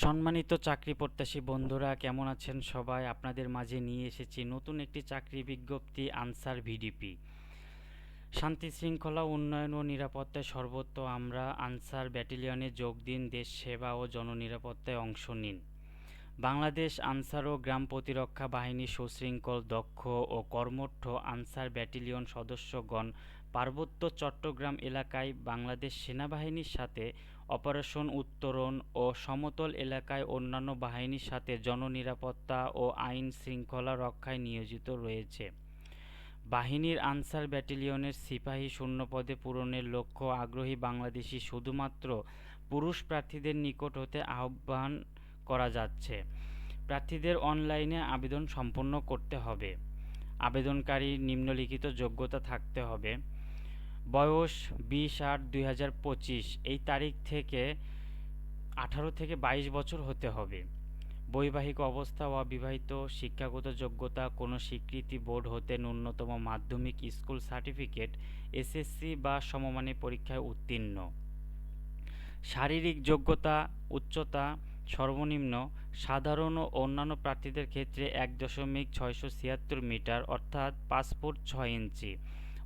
সম্মানিত চাকরি প্রত্যাশী বন্ধুরা, কেমন আছেন সবাই? আপনাদের মাঝে নিয়ে এসেছি নতুন একটি চাকরি বিজ্ঞপ্তি, আনসার ভিডিপি। শান্তি শৃঙ্খলা, উন্নয়ন ও নিরাপত্তায় সর্বত্র আমরা আনসার ব্যাটালিয়নে যোগ দিন, দেশ সেবা ও জননিরাপত্তায় অংশ নিন। বাংলাদেশ আনসার ও গ্রাম প্রতিরক্ষা বাহিনী সুশৃঙ্খল, দক্ষ ও কর্মঠ আনসার ব্যাটালিয়ন সদস্যগণ পার্বত্য চট্টগ্রাম এলাকায় বাংলাদেশ সেনাবাহিনীর সাথে অপারেশন উত্তরণ ও সমতল এলাকায় অন্যান্য বাহিনীর সাথে জননিরাপত্তা ও আইন শৃঙ্খলা রক্ষায় নিয়োজিত রয়েছে। বাহিনীর আনসার ব্যাটালিয়নের সিপাহী শূন্যপদে পূরণের লক্ষ্য আগ্রহী বাংলাদেশি শুধুমাত্র পুরুষ প্রার্থীদের নিকট হতে আহ্বান করা যাচ্ছে। প্রার্থীদের অনলাইনে আবেদন সম্পন্ন করতে হবে। আবেদনকারী নিম্নলিখিত যোগ্যতা থাকতে হবে। বয়স বিশ আট দুই এই তারিখ থেকে আঠারো থেকে বাইশ বছর হতে হবে। বৈবাহিক অবস্থা ও বিবাহিত শিক্ষাগত যোগ্যতা, কোনো স্বীকৃতি বোর্ড হতে ন্যূনতম মাধ্যমিক স্কুল সার্টিফিকেট, এসএসসি বা সমমানের পরীক্ষায় উত্তীর্ণ। শারীরিক যোগ্যতা, উচ্চতা সর্বনিম্ন সাধারণ ও অন্যান্য প্রার্থীদের ক্ষেত্রে এক দশমিক ছয়শো ছিয়াত্তর মিটার অর্থাৎ পাঁচ ফুট ছয় ইঞ্চি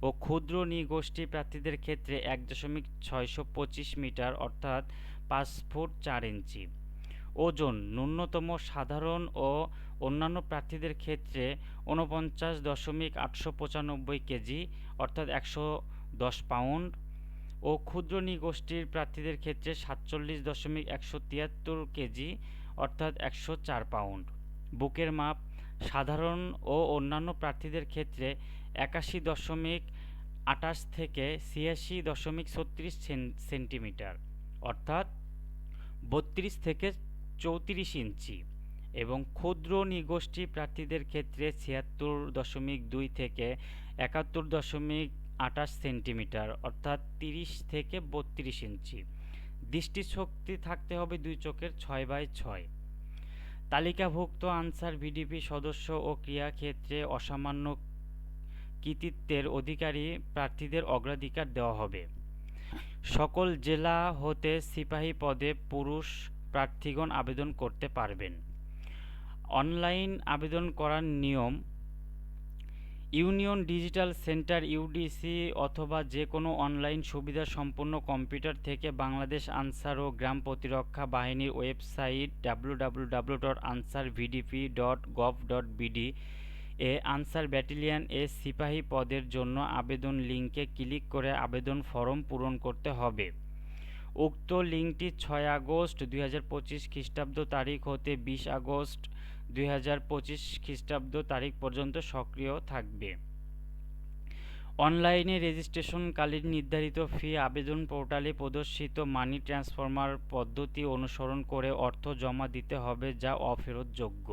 ও ক্ষুদ্র নৃগোষ্ঠী প্রার্থীদের ক্ষেত্রে এক দশমিক ছয়শো পঁচিশ মিটার অর্থাৎ পাঁচ ফুট চার ইঞ্চি। ওজন ন্যূনতম সাধারণ ও অন্যান্য প্রার্থীদের ক্ষেত্রে ঊনপঞ্চাশ দশমিক আটশো পঁচানব্বই কেজি অর্থাৎ একশো দশ পাউন্ড ও ক্ষুদ্র নৃগোষ্ঠীর প্রার্থীদের ক্ষেত্রে সাতচল্লিশ দশমিক একশো তিয়াত্তর কেজি, অর্থাৎ একশো চার পাউন্ড। বুকের মাপ, সাধারণ ও অন্যান্য প্রার্থীদের ক্ষেত্রে একাশি দশমিক আটাশ থেকে ছিয়াশি দশমিক ছত্রিশ সেন্টিমিটার, অর্থাৎ বত্রিশ থেকে চৌত্রিশ ইঞ্চি। এবং ক্ষুদ্র নৃগোষ্ঠী প্রার্থীদের ক্ষেত্রে ছিয়াত্তর দশমিক দুই থেকে একাত্তর দশমিক আটাশ সেন্টিমিটার, অর্থাৎ তিরিশ থেকে বত্রিশ ইঞ্চি। দৃষ্টিশক্তি থাকতে হবে দুই চোখের ছয় বাই ছয়। তালিকাভুক্ত আনসার ভিডিপি সদস্য ও ক্রিয়াক্ষেত্রে অসামান্য কৃতিত্বের অধিকারী প্রার্থীদের অগ্রাধিকার দেওয়া হবে। সকল জেলা হতে সিপাহী পদে পুরুষ প্রার্থীগণ আবেদন করতে পারবেন। অনলাইন আবেদন করার নিয়ম ইউনিয়ন ডিজিটাল সেন্টার ইউডিসি অথবা যে কোনো অনলাইন সুবিধা সম্পন্ন কম্পিউটার থেকে বাংলাদেশ আনসার ও গ্রাম প্রতিরক্ষা বাহিনীর website W dot Ansar VDP dot gov dot এ আনসার ব্যাটালিয়ন এ সিপাহী পদের জন্য আবেদন লিঙ্কে ক্লিক করে আবেদন ফর্ম পূরণ করতে হবে। উক্ত লিঙ্কটি ছয় আগস্ট দুই হাজার পঁচিশ খ্রিস্টাব্দ তারিখ হতে বিশ আগস্ট দুই হাজার পঁচিশ খ্রিস্টাব্দ তারিখ পর্যন্ত সক্রিয় থাকবে। অনলাইনে রেজিস্ট্রেশনকালীন নির্ধারিত ফি আবেদন পোর্টালে প্রদর্শিত মানি ট্রান্সফার পদ্ধতি অনুসরণ করে অর্থ জমা দিতে হবে যা অফেরতযোগ্য।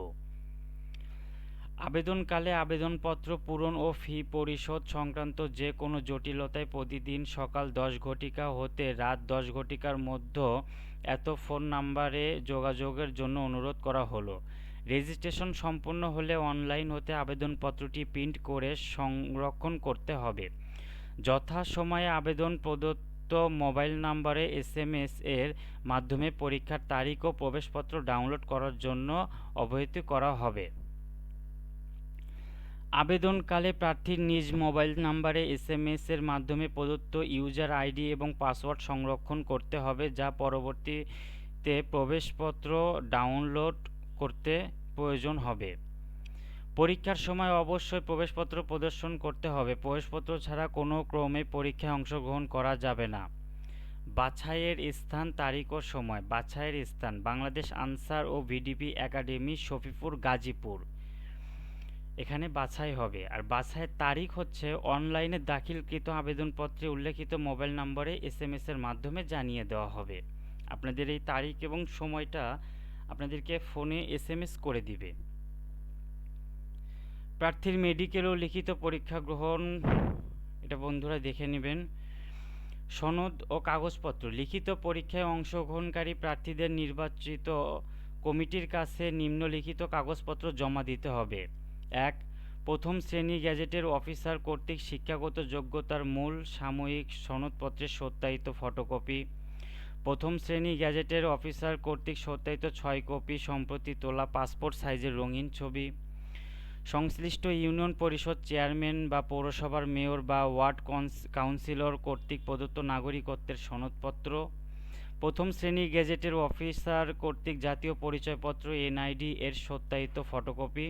আবেদনকালে আবেদনপত্র পূরণ ও ফি পরিশোধ সংক্রান্ত যে কোনো জটিলতায় প্রতিদিন সকাল দশ ঘটিকা হতে রাত দশ ঘটিকার মধ্যে এত ফোন নাম্বারে যোগাযোগের জন্য অনুরোধ করা হলো। রেজিস্ট্রেশন সম্পূর্ণ হলে অনলাইন হতে আবেদনপত্রটি প্রিন্ট করে সংরক্ষণ করতে হবে। যথাসময়ে আবেদন প্রদত্ত মোবাইল নাম্বারে এসএমএস এর মাধ্যমে পরীক্ষার তারিখ ও প্রবেশপত্র ডাউনলোড করার জন্য অবহিত করা হবে। আবেদনকালে প্রার্থীর নিজ মোবাইল নাম্বারে এসএমএস এর মাধ্যমে প্রদত্ত ইউজার আইডি এবং পাসওয়ার্ড সংরক্ষণ করতে হবে, যা পরবর্তীতে প্রবেশপত্র ডাউনলোড করতে প্রয়োজন হবে। পরীক্ষার সময় অবশ্যই প্রবেশপত্র প্রদর্শন করতে হবে। প্রবেশপত্র ছাড়া কোনো ক্রমে পরীক্ষায় অংশগ্রহণ করা যাবে না। বাছাইয়ের স্থান, তারিখ ও সময়। বাছাইয়ের স্থান, বাংলাদেশ আনসার ও ভিডিপি একাডেমি, শফিপুর, গাজীপুর। এখানে বাছাই হবে। আর বাছাইয়ের তারিখ হচ্ছে অনলাইনে দাখিলকৃত আবেদনপত্রে উল্লেখিত মোবাইল নম্বরে এস এম এর মাধ্যমে জানিয়ে দেওয়া হবে। আপনাদের এই তারিখ এবং সময়টা আপনাদেরকে ফোনে এস এম এস করে দিবে। প্রার্থীর মেডিকেল ও লিখিত পরীক্ষা গ্রহণ, এটা বন্ধুরা দেখে নেবেন। সনদ ও কাগজপত্র, লিখিত পরীক্ষায় অংশগ্রহণকারী প্রার্থীদের নির্বাচিত কমিটির কাছে নিম্নলিখিত কাগজপত্র জমা দিতে হবে। এক, প্রথম শ্রেণি গ্যাজেটের অফিসার কর্তৃক শিক্ষাগত যোগ্যতার মূল সাময়িক সনদপত্রের সত্যায়িত ফটোকপি। প্রথম শ্রেণি গ্যাজেটের অফিসার কর্তৃক সত্যায়িত ছয় কপি সম্প্রতি তোলা পাসপোর্ট সাইজের রঙিন ছবি। সংশ্লিষ্ট ইউনিয়ন পরিষদ চেয়ারম্যান বা পৌরসভার মেয়র বা ওয়ার্ড কাউন্সিলর কর্তৃক প্রদত্ত নাগরিকত্বের সনদপত্র। প্রথম শ্রেণি গেজেটের অফিসার কর্তৃক জাতীয় পরিচয়পত্র, এনআইডি এর সত্যায়িত ফটোকপি।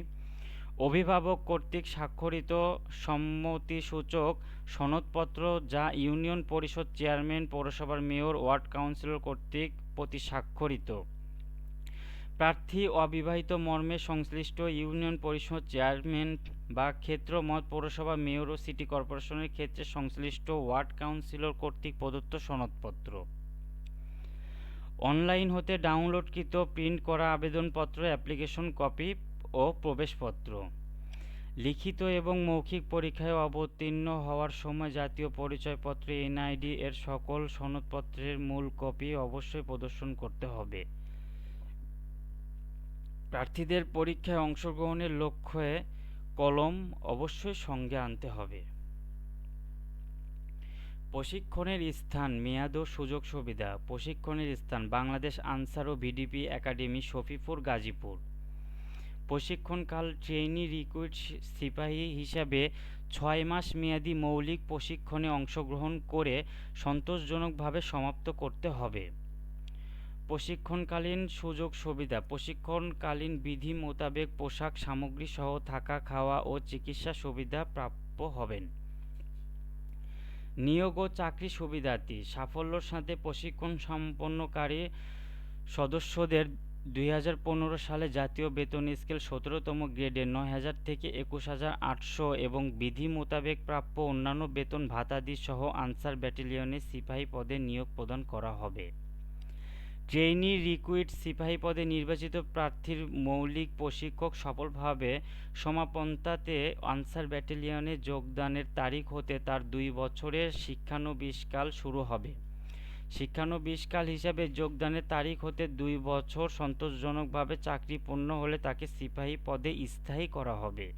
অভিভাবক কর্তৃক স্বাক্ষরিত সম্মতিসূচক সনদপত্র যা ইউনিয়ন পরিষদ চেয়ারম্যান, পৌরসভার মেয়র, ওয়ার্ড কাউন্সিলর কর্তৃক প্রতি স্বাক্ষরিত। প্রার্থী অবিবাহিত মর্মে সংশ্লিষ্ট ইউনিয়ন পরিষদ চেয়ারম্যান বা ক্ষেত্রমত পৌরসভা মেয়র ও সিটি কর্পোরেশনের ক্ষেত্রে সংশ্লিষ্ট ওয়ার্ড কাউন্সিলর কর্তৃক প্রদত্ত সনদপত্র। অনলাইন হতে ডাউনলোডকৃত প্রিন্ট করা আবেদনপত্র, অ্যাপ্লিকেশন কপি ও প্রবেশপত্র। লিখিত এবং মৌখিক পরীক্ষায় অবতীর্ণ হওয়ার সময় জাতীয় পরিচয়পত্র এনআইডি এর সকল সনদপত্রের মূল কপি অবশ্যই প্রদর্শন করতে হবে। প্রার্থীদের পরীক্ষায় অংশগ্রহণের লক্ষ্যে কলম অবশ্যই সঙ্গে আনতে হবে। প্রশিক্ষণের স্থান, মেয়াদ ও সুযোগ সুবিধা। প্রশিক্ষণের স্থান, বাংলাদেশ আনসার ও ভিডিপি একাডেমি শফিপুর গাজীপুর। প্রশিক্ষণকাল ট্রেনি রিক্রুইট সিপাহী হিসাবে ছয় মাস মেয়াদি মৌলিক প্রশিক্ষণে অংশগ্রহণ করে সন্তোষজনকভাবে সমাপ্ত করতে হবে। প্রশিক্ষণকালীন সুযোগ সুবিধা, প্রশিক্ষণকালীন বিধি মোতাবেক পোশাক সামগ্রী সহ থাকা, খাওয়া ও চিকিৎসা সুবিধা প্রাপ্য হবেন। নিয়োগ ও চাকরি সুবিধার্থী, সাফল্যর সাথে প্রশিক্ষণ সম্পন্নকারী সদস্যদের দুই হাজার পনেরো সালে জাতীয় বেতন স্কেল সতেরোতম গ্রেডে নয় হাজার থেকে একুশ হাজার আটশো এবং বিধি মোতাবেক প্রাপ্য অন্যান্য বেতন ভাতাদি সহ আনসার ব্যাটালিয়নে সিপাহী পদে নিয়োগ প্রদান করা হবে। ট্রেইনি রিক্রুইট সিপাহী পদে নির্বাচিত প্রার্থীর মৌলিক প্রশিক্ষক সফলভাবে সমাপন্তাতে আনসার ব্যাটালিয়নে যোগদানের তারিখ হতে তার দুই বছরের শিক্ষানবিশকাল শুরু হবে। শিক্ষানবিশকাল হিসাবে যোগদানের তারিখ হতে দুই বছর সন্তোষজনকভাবে চাকরি পূর্ণ হলে তাকে সিপাহী পদে স্থায়ী করা হবে।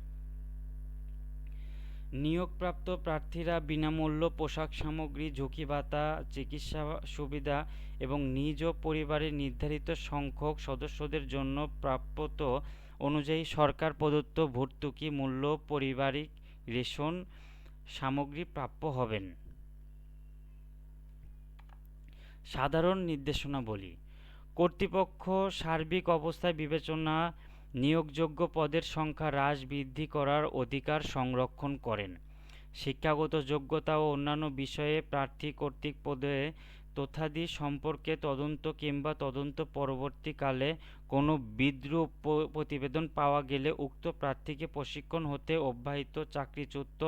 নিয়োগপ্রাপ্ত প্রার্থীরা বিনামূল্য পোশাক সামগ্রী ঝুঁকি ভাতা চিকিৎসা সুবিধা এবং নিজ পরিবারের নির্ধারিত সংখ্যক সদস্যদের জন্য প্রাপ্যত অনুযায়ী সরকার প্রদত্ত ভর্তুকি মূল্য, পারিবারিক রেশন সামগ্রী প্রাপ্য হবেন। সাধারণ নির্দেশনাবলী। কর্তৃপক্ষ সার্বিক অবস্থায় বিবেচনা নিয়োগযোগ্য পদের সংখ্যা হ্রাস বৃদ্ধি করার অধিকার সংরক্ষণ করেন। শিক্ষাগত যোগ্যতা ও অন্যান্য বিষয়ে প্রার্থী কর্তৃক পদে তথ্যাদি সম্পর্কে তদন্ত কিংবা তদন্ত পরবর্তীকালে কোনো বিদ্রুপ প্রতিবেদন পাওয়া গেলে উক্ত প্রার্থীকে প্রশিক্ষণ হতে অব্যাহত চাকরিচ্যুত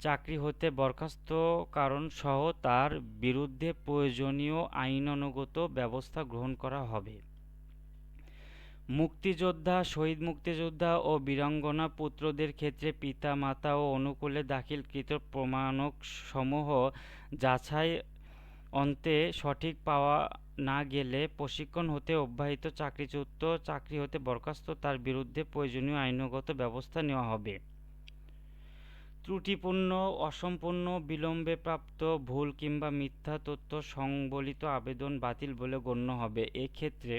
চাকরি হতে বরখাস্ত কারণ সহ তার বিরুদ্ধে প্রয়োজনীয় আইনানুগত ব্যবস্থা গ্রহণ করা হবে। মুক্তিযোদ্ধা, শহীদ মুক্তিযোদ্ধা ও বীরাঙ্গনা পুত্রদের ক্ষেত্রে পিতা মাতা ও অনুকূলে দাখিলকৃত প্রমাণক সমূহ যাচাই অন্তে সঠিক পাওয়া না গেলে প্রশিক্ষণ হতে অব্যাহত চাকরিচ্যুত চাকরি হতে বরখাস্ত তার বিরুদ্ধে প্রয়োজনীয় আইনগত ব্যবস্থা নেওয়া হবে। ত্রুটিপূর্ণ, অসম্পূর্ণ, বিলম্বে প্রাপ্ত, ভুল কিংবা মিথ্যা তথ্য সংবলিত আবেদন বাতিল বলে গণ্য হবে। এক্ষেত্রে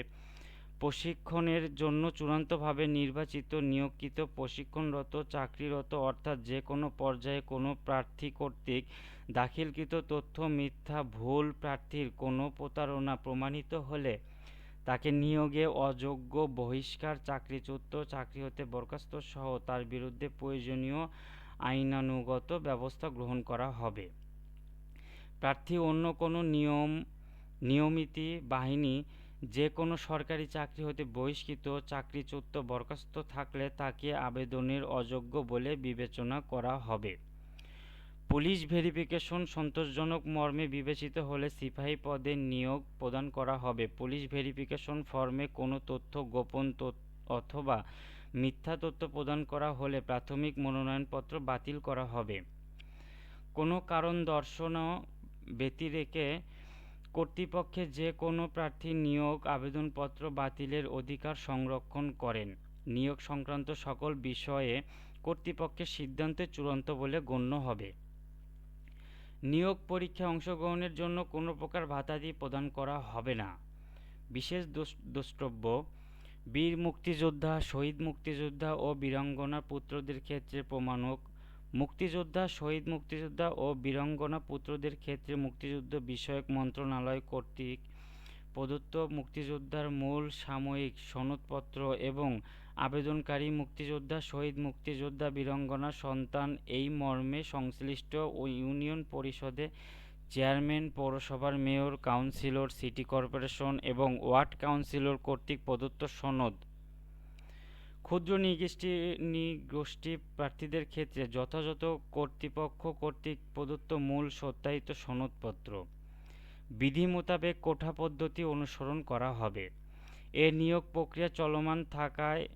প্রশিক্ষণের জন্য চূড়ান্তভাবে নির্বাচিত, নিয়োগকৃত, প্রশিক্ষণরত, চাকরিরত অর্থাৎ যে কোনো পর্যায়ে কোনো প্রার্থী কর্তৃক দাখিলকৃত তথ্য, মিথ্যা, ভুল প্রার্থীর কোনো প্রতারণা প্রমাণিত হলে তাকে নিয়োগে অযোগ্য, বহিষ্কার, চাকরিচ্যুত, চাকরি হতে বরখাস্ত সহ তার বিরুদ্ধে প্রয়োজনীয় আইনানুগত ব্যবস্থা গ্রহণ করা হবে। প্রার্থী অন্য কোনো নিয়ম, নিয়মিতি, বাহিনী, যে কোনো সরকারি চাকরি হতে বহিষ্কৃত, চাকরিচ্যুত, বরখাস্ত থাকলে তাকে আবেদনের অযোগ্য বলে বিবেচনা করা হবে। পুলিশ ভেরিফিকেশন সন্তোষজনক মর্মে বিবেচিত হলে সিপাহী পদে নিয়োগ প্রদান করা হবে। পুলিশ ভেরিফিকেশন ফর্মে কোনো তথ্য, গোপন অথবা মিথ্যা তথ্য প্রদান করা হলে প্রাথমিক মনোনয়নপত্র বাতিল করা হবে। কোনো কারণ দর্শন ব্যতিরেকে কর্তৃপক্ষের যে কোনো প্রার্থী নিয়োগ আবেদনপত্র বাতিলের অধিকার সংরক্ষণ করেন। নিয়োগ সংক্রান্ত সকল বিষয়ে কর্তৃপক্ষের সিদ্ধান্তে চূড়ান্ত বলে গণ্য হবে। নিয়োগ পরীক্ষায় অংশগ্রহণের জন্য কোনো প্রকার ভাতাদি প্রদান করা হবে না। বিশেষ দ্রষ- দ্রষ্টব্য বীর মুক্তিযোদ্ধা, শহীদ মুক্তিযোদ্ধা ও বীরাঙ্গনা পুত্রদের ক্ষেত্রে প্রমাণক। মুক্তিযোদ্ধা, শহীদ মুক্তিযোদ্ধা ও বীরাঙ্গনা পুত্রদের ক্ষেত্রে মুক্তিযুদ্ধ বিষয়ক মন্ত্রণালয় কর্তৃক প্রদত্ত মুক্তিযোদ্ধার মূল সাময়িক সনদপত্র এবং আবেদনকারী মুক্তিযোদ্ধা, শহীদ মুক্তিযোদ্ধা, বীরাঙ্গনা সন্তান এই মর্মে সংশ্লিষ্ট ও ইউনিয়ন পরিষদে চেয়ারম্যান, পৌরসভার মেয়র, কাউন্সিলর, সিটি কর্পোরেশন এবং ওয়ার্ড কাউন্সিলর কর্তৃক প্রদত্ত সনদ। ক্ষুদ্র নিগোষ্ঠী নিগোষ্ঠী প্রার্থীদের ক্ষেত্রে যথাযথ কর্তৃপক্ষ কর্তৃক প্রদত্ত মূল সত্যায়িত সনদপত্র। বিধি মোতাবেক কোঠা পদ্ধতি অনুসরণ করা হবে। এ নিয়োগ প্রক্রিয়া চলমান থাকায়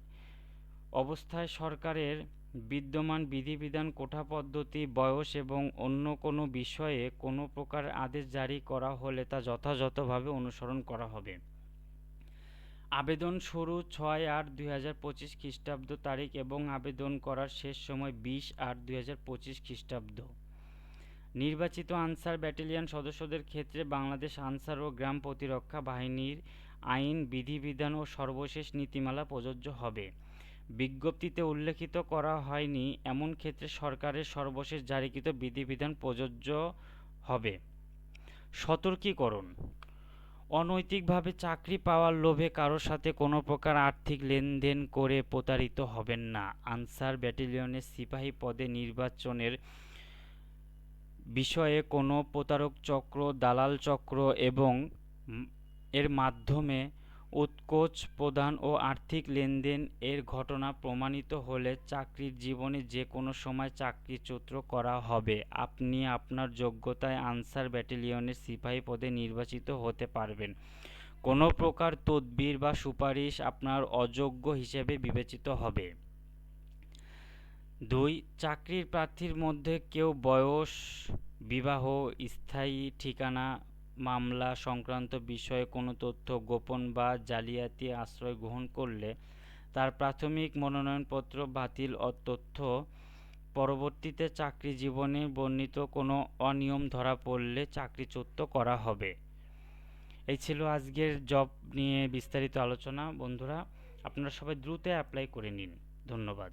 অবস্থায় সরকারের বিদ্যমান বিধিবিধান কোঠা পদ্ধতি, বয়স এবং অন্য কোনো বিষয়ে কোনো প্রকার আদেশ জারি করা হলে তা যথাযথভাবে অনুসরণ করা হবে। আবেদন শুরু ছয় আট দুই হাজার পঁচিশ খ্রিস্টাব্দ তারিখ এবং আবেদন করার শেষ সময় বিশ আট দুই হাজার পঁচিশ খ্রিস্টাব্দ। নির্বাচিত আনসার ব্যাটালিয়ন সদস্যদের ক্ষেত্রে বাংলাদেশ আনসার ও গ্রাম প্রতিরক্ষা বাহিনীর আইন, বিধিবিধান ও সর্বশেষ নীতিমালা প্রযোজ্য হবে। বিজ্ঞপ্তিতে উল্লেখিত করা হয়নি এমন ক্ষেত্রে সরকারের সর্বশেষ জারিকৃত বিধিবিধান প্রযোজ্য হবে। সতর্কীকরণ। অনৈতিকভাবে চাকরি পাওয়ার লোভে কারোর সাথে কোনো প্রকার আর্থিক লেনদেন করে প্রতারিত হবেন না। আনসার ব্যাটালিয়নের সিপাহী পদে নির্বাচনের বিষয়ে কোনো প্রতারক চক্র, দালাল চক্র এবং এর মাধ্যমে উৎকোচ প্রদান ও আর্থিক লেনদেন এর ঘটনা প্রমাণিত হলে চাকরির জীবনে যে কোনো সময় চাকরিচ্যুত করা হবে। আপনি আপনার যোগ্যতায় আনসার ব্যাটালিয়নের সিপাহী পদে নির্বাচিত হতে পারবেন। কোনো প্রকার তদবির বা সুপারিশ আপনার অযোগ্য হিসেবে বিবেচিত হবে। দুই, চাকরির প্রার্থীর মধ্যে কেউ বয়স, বিবাহ, স্থায়ী ঠিকানা মামলা সংক্রান্ত বিষয়ে কোনো তথ্য গোপন বা জালিয়াতি আশ্রয় গ্রহণ করলে তার প্রাথমিক মনোনয়নপত্র বাতিল ও তথ্য পরবর্তীতে চাকরি জীবনে বর্ণিত কোনো অনিয়ম ধরা পড়লে চাকরিচ্যুত করা হবে। এই ছিল আজকের জব নিয়ে বিস্তারিত আলোচনা। বন্ধুরা, আপনারা সবাই দ্রুত অ্যাপ্লাই করে নিন। ধন্যবাদ।